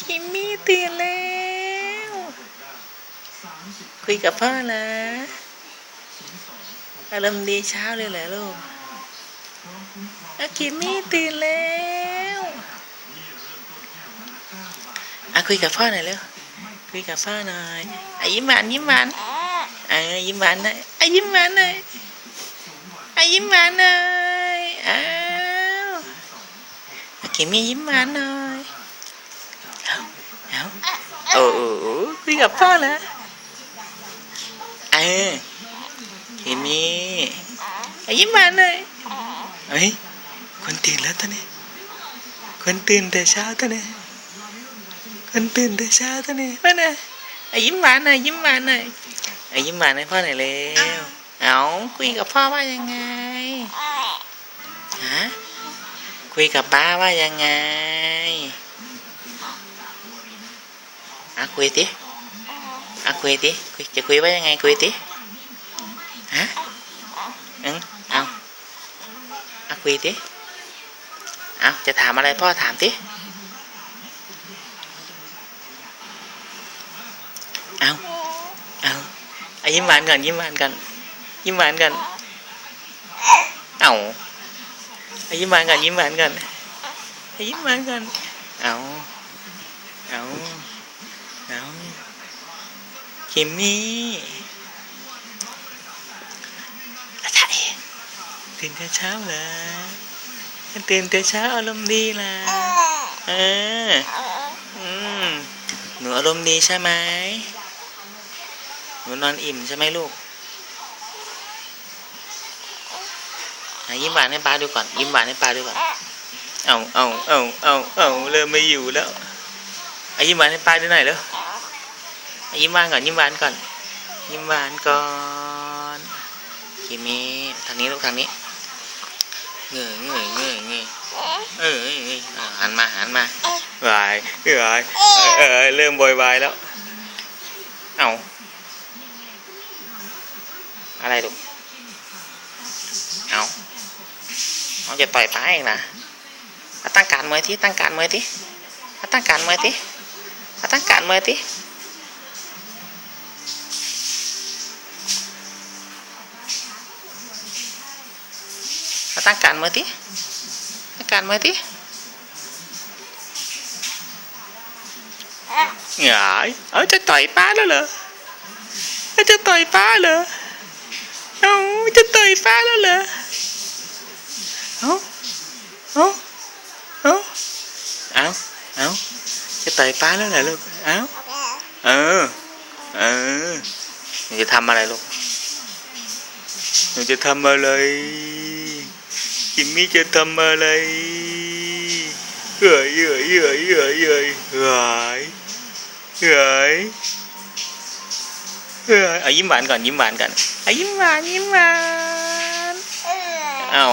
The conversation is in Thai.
คิมมี่ตื่นแล้ว คุยกับพ่อนะอารมณ์ดีเช้าเลยเหรอลูกอะคิมมี่ตื่นแล้วอะคุยกับพ่อหน่อยเร็ว คุยกับพ่อหน่อยอะยิ้มหวานยิ้มหวานเออยิ้มหวานหน่อยอยิ้มหวานหน่อยอยิ้มหวานหน่อยอ้าวอะคิมมี่ยิ้มหวานหน่อยเอาเอา โอ้โหคุยกับพ่อเหรอเออทีนี้อะยิ้มหวานเลยเฮ้ยคนตื่นแล้วตอนนี้ คนตื่นแต่เช้าตอนนี้ คนตื่นแต่เช้าตอนนี้พ่อน่อะยิ้มหวานหน่อยยิ้มหวานหน่อยอะยิ้มหวานให้พ่อหน่อยเร็วเอาคุยกับพ่อว่ายังไงฮะคุยกับป้าว่ายังไง อะคุยดิอะคุยดิคุยจะคุยว่ายังไงคุยดิฮะอืมเอาอะคุยดิเอาจะถามอะไรพ่อถามดิเอาเอาอยิ้มหวานก่อนยิ้มหวานก่อนยิ้มหวานก่อนเอาอะยิ้มหวานก่อนยิ้มหวานก่อนยิ้มหวานก่อนเอาเอาเอา คิมมี่อาจารย์ตื่นแต่เช้าเหรอตื่นแต่เช้าอารมณ์ดีล่ะเอออืมหนูอารมณ์ดีใช่ไหมหนูนอนอิ่มใช่ไหมลูกไหนยิ้มหวานให้ป้าดูก่อน ยิ้มหวานให้ป้าดูก่อน เอาเอาเอาเอาเอาเริ่มไม่อยู่แล้วเอยิ้มหวานให้ป้าดูหน่อยเร็ว ยิ้มหวานก่อนยิ้มหวานก่อน ยิ้มหวานก่อนคิมิทางนี้ลูกทางนี้เงยเงยเงยเงยเออเออเอออะหันมาหันมาวายเอ้ยเออเริ่มโวยวายแล้ว เอาอะไรลูกเอาเอาจะต่อยป้าเองนะตั้งการเมวยที่ตั้งการเมวยที่ตั้งการเมวยที่ตั้งการเมวยที่ ตั้งการเมื่อทีตั้งการเมื่อทีหงายเอาจะต่อยป้าแล้วเหรอเอาจะต่อยป้าเหรอเอาจะต่อยป้าแล้วเหรอเอาเอาเอาเอาเอาจะต่อยป้าแล้วเหรอลูกเอาเออเออหนูจะทำอะไรลูกหนูจะทำอะไร คิมมี่จะทำอะไรเฮ้ยเฮ้ยเฮ้ยเฮ้ยเฮ้ยเฮ้ยเฮ้ยเฮ้ยเอายิ้มหวานก่อนยิ้มหวานก่อนเอายิ้มหวานยิ้มหวานเอา